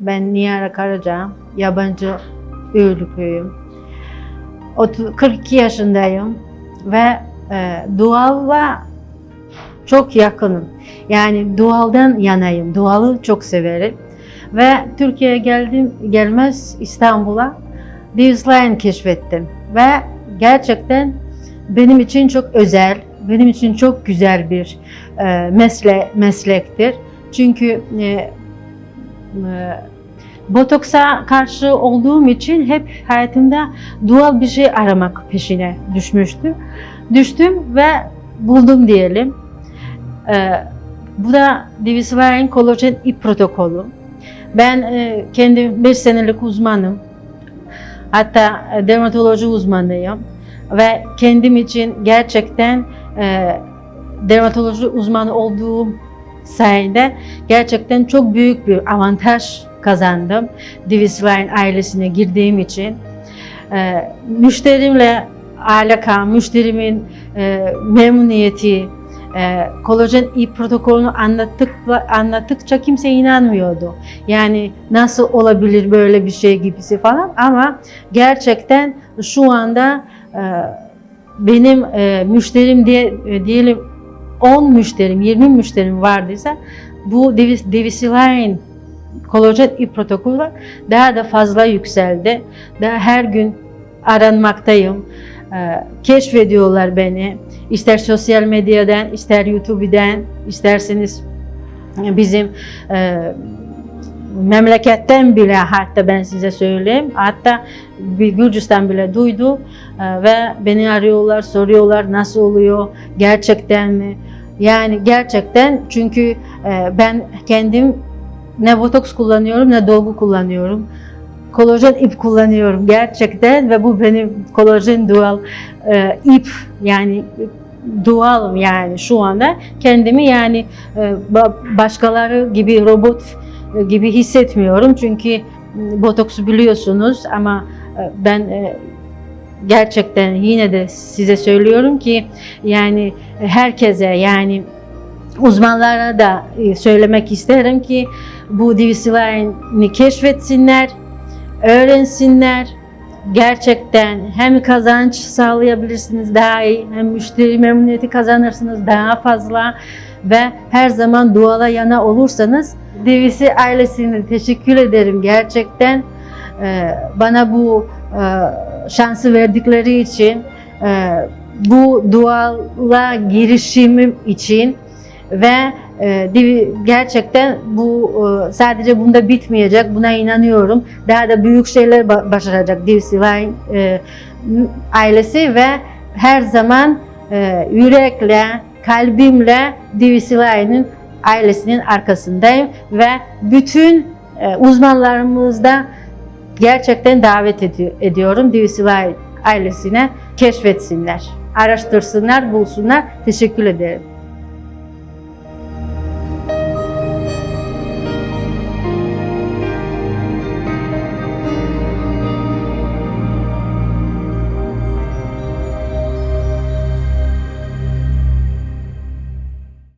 Ben Nihara Karaca, yabancı Üğürlüklüyüm. 30 42 yaşındayım ve e, doğalla çok yakınım. Yani doğaldan yanayım. Doğalı çok severim. Ve Türkiye'ye geldim gelmez İstanbul'a Divsline keşfettim. Ve gerçekten benim için çok özel, benim için çok güzel bir e, mesle, meslektir. Çünkü e, botoksa karşı olduğum için hep hayatımda doğal bir şey aramak peşine düşmüştüm. Düştüm ve buldum diyelim. E, bu da Divisvarin kolajen ip protokolü. Ben e, kendim 5 senelik uzmanım. Hatta e, dermatoloji uzmanıyım ve kendim için gerçekten e, dermatoloji uzmanı olduğum sayede gerçekten çok büyük bir avantaj kazandım. Divisline ailesine girdiğim için. E, müşterimle alaka, müşterimin e, memnuniyeti, e, kolajen ip protokolünü anlattık, anlattıkça kimse inanmıyordu. Yani nasıl olabilir böyle bir şey gibisi falan ama gerçekten şu anda e, benim e, müşterim diye e, diyelim 10 müşterim, 20 müşterim vardıysa bu Davis, Davisline kolajen protokolü daha da fazla yükseldi. Daha her gün aranmaktayım. E, keşfediyorlar beni. İster sosyal medyadan, ister YouTube'dan, isterseniz bizim e, memleketten bile hatta ben size söyleyeyim. Hatta bir Gürcistan bile duydu e, ve beni arıyorlar, soruyorlar nasıl oluyor, gerçekten mi? Yani gerçekten çünkü e, ben kendim ne botoks kullanıyorum ne dolgu kullanıyorum. Kolajen ip kullanıyorum gerçekten ve bu benim kolajen doğal e, ip. Yani doğalım yani şu anda. Kendimi yani e, ba- başkaları gibi robot e, gibi hissetmiyorum. Çünkü botoksu biliyorsunuz ama e, ben gerçekten yine de size söylüyorum ki yani herkese yani uzmanlara da e, söylemek isterim ki bu Divisline'i keşfetsinler, öğrensinler. Gerçekten hem kazanç sağlayabilirsiniz daha iyi, hem müşteri memnuniyeti kazanırsınız daha fazla ve her zaman duala yana olursanız Divisi ailesine teşekkür ederim gerçekten bana bu şansı verdikleri için e, bu duala girişimim için ve e, gerçekten bu e, sadece bunda bitmeyecek. Buna inanıyorum. Daha da büyük şeyler ba- başaracak Divsivine e, ailesi ve her zaman e, yürekle, kalbimle Divisivine'in ailesinin arkasındayım ve bütün e, uzmanlarımızda gerçekten davet edi- ediyorum Divsivine ailesine keşfetsinler, araştırsınlar, bulsunlar. Teşekkür ederim.